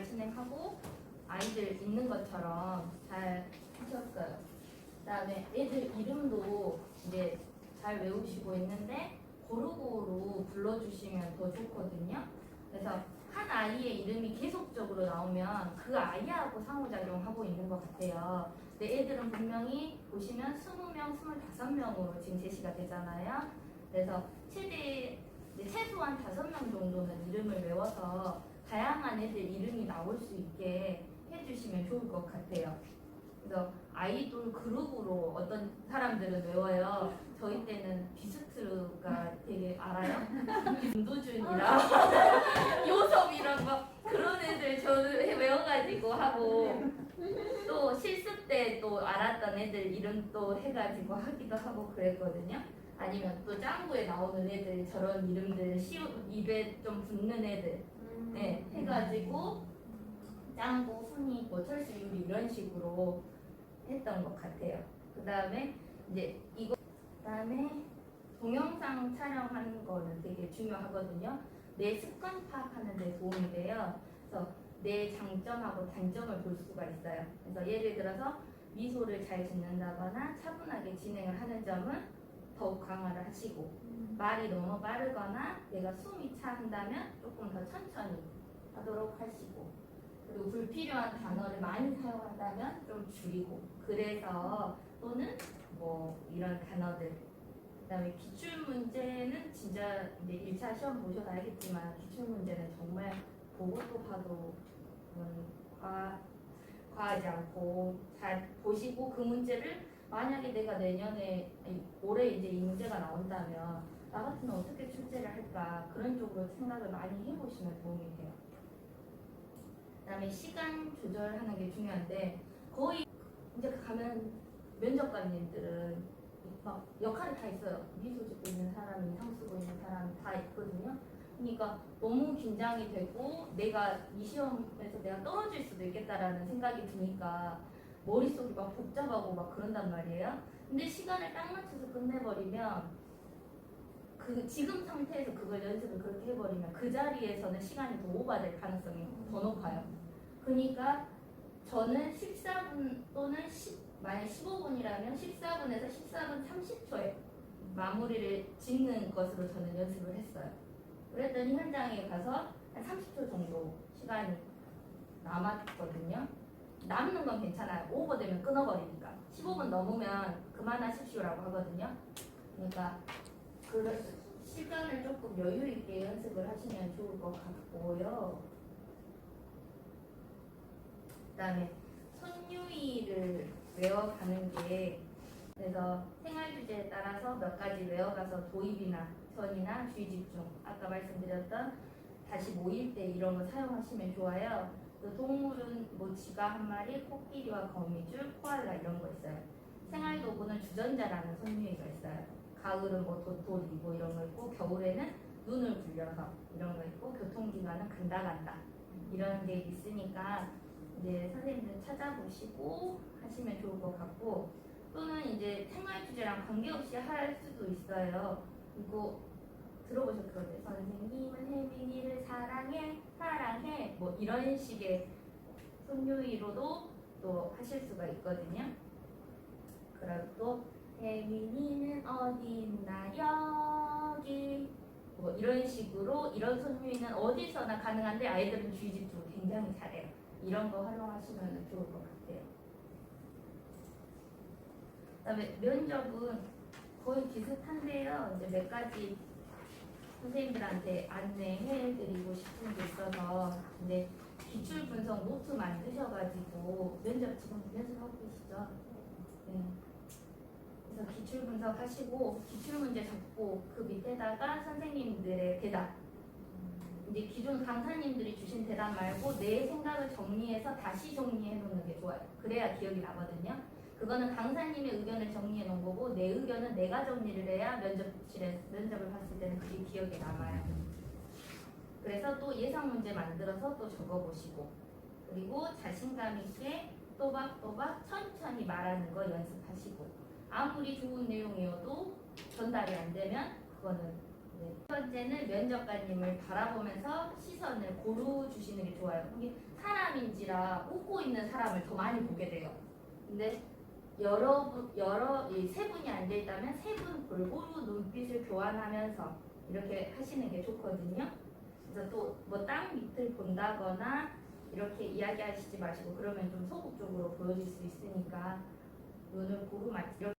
잘 진행하고 아이들 있는 것처럼 잘 하셨어요. 그다음에 애들 이름도 이제 잘 외우시고 있는데 고루고루 불러주시면 더 좋거든요. 그래서 한 아이의 이름이 계속적으로 나오면 그 아이하고 상호작용하고 있는 것 같아요. 근데 애들은 분명히 보시면 20명, 25명으로 지금 제시가 되잖아요. 그래서 최대 최소한 5명 정도는 이름을 외워서 애들 이름이 나올 수 있게 해주시면 좋을 것 같아요. 그래서 아이돌 그룹으로 어떤 사람들은 외워요. 저희 때는 비스트가 되게 알아요? 김도준이랑 요섭 이런 거 그런 애들 저는 외워가지고 하고 또 실습 때 또 알았던 애들 이름 또 해가지고 하기도 하고 그랬거든요. 아니면 또 짱구에 나오는 애들 저런 이름들 쉬우 입에 좀 붙는 애들 네, 해가지고 짱구, 훈이, 뭐 철수, 유리 이런 식으로 했던 것 같아요. 그 다음에 이제 이거 그 다음에 동영상 촬영하는 거는 되게 중요하거든요. 내 습관 파악하는 데 도움이 돼요. 그래서 내 장점하고 단점을 볼 수가 있어요. 그래서 예를 들어서 미소를 잘 짓는다거나 차분하게 진행을 하는 점은 더욱 강화를 하시고 말이 너무 빠르거나 내가 숨이 차 한다면 조금 더 천천히 하도록 하시고 그리고 불필요한 단어를 많이 사용한다면 좀 줄이고 그래서 또는 뭐 이런 단어들 그다음에 기출 문제는 진짜 이제 1차 시험 보셔도 알겠지만 기출 문제는 정말 보고 또 봐도 음, 과, 과하지 않고 잘 보시고 그 문제를 만약에 내가 내년에 올해 이제 이 문제가 나온다면 나 같으면 어떻게 출제를 할까 그런 쪽으로 생각을 많이 해보시면 도움이 돼요. 그다음에 시간 조절하는 게 중요한데 거의 이제 가면 면접관님들은 막 역할이 다 있어요. 미소 짓고 있는 사람, 인상 쓰고 있는 사람 다 있거든요. 그러니까 너무 긴장이 되고 내가 이 시험에서 내가 떨어질 수도 있겠다라는 생각이 드니까 머릿속이 막 복잡하고 막 그런단 말이에요. 근데 시간을 딱 맞춰서 끝내버리면 그 지금 상태에서 그걸 연습을 그렇게 해버리면 그 자리에서는 시간이 더 오버될 가능성이 더 높아요. 그러니까 저는 14분 또는 10, 만약 15분이라면 14분에서 14분 30초에 마무리를 짓는 것으로 저는 연습을 했어요. 그랬더니 현장에 가서 한 30초 정도 시간이 남았거든요. 남는 건 괜찮아요. 오버되면 끊어버리니까. 15분 넘으면 그만하십시오라고 하거든요. 그러니까 그 시간을 조금 여유 있게 연습을 하시면 좋을 것 같고요. 그다음에 손유이를 외워가는 게 그래서 생활 주제에 따라서 몇 가지 외워가서 도입이나 전이나 주의 집중 아까 말씀드렸던 다시 모일 때 이런 거 사용하시면 좋아요. 또 동물은 뭐 쥐가 한 마리, 코끼리와 거미줄, 코알라 이런 거 있어요. 생활 도구는 주전자라는 손유이가 있어요. 가을은 뭐 도토리 뭐 이런 거 있고 겨울에는 눈을 굴려서 이런 거 있고 교통기관은 간다 간다 이런 게 있으니까 이제 선생님들 찾아보시고 하시면 좋을 것 같고 또는 이제 생활 주제랑 관계없이 할 수도 있어요. 이거 들어보셨을 거예요. 선생님은 혜민이를 사랑해, 사랑해 뭐 이런 식의 손유이로도 또 하실 수가 있거든요. 그리고 또 혜민이는 어디 있나 여기 뭐 이런 식으로 이런 손유이는 어디서나 가능한데 아이들은 주의 집중 굉장히 잘해요. 이런 거 활용하시면 좋을 것 같아요. 그다음에 면접은 거의 비슷한데요. 이제 몇 가지 선생님들한테 안내해드리고 싶은 게 있어서 근데 기출 분석 노트 만드셔가지고 면접 지금 연습하고 계시죠? 네. 그래서 기출 분석하시고 기출 문제 적고 그 밑에다가 선생님들의 대답 이제 기존 강사님들이 주신 대답 말고 내 생각을 정리해서 다시 정리해 놓는 게 좋아요. 그래야 기억이 나거든요. 그거는 강사님의 의견을 정리해 놓은 거고 내 의견은 내가 정리를 해야 면접실에 면접을 봤을 때는 그게 기억에 남아요. 그래서 또 예상 문제 만들어서 또 적어 보시고 그리고 자신감 있게 또박또박 천천히 말하는 거 연습하시고 아무리 좋은 내용이어도 전달이 안 되면 그거는 네. 첫 번째는 면접관님을 바라보면서 시선을 고루 주시는 게 좋아요. 이게 사람인지라 웃고 있는 사람을 더 많이 보게 돼요. 근데 여러 분, 여러 이세 분이 앉아 있다면 세 분 골고루 눈빛을 교환하면서 이렇게 하시는 게 좋거든요. 그래서 또 뭐 땅 밑을 본다거나 이렇게 이야기하시지 마시고 그러면 좀 소극적으로 보여질 수 있으니까 눈을 고루 맞 이렇게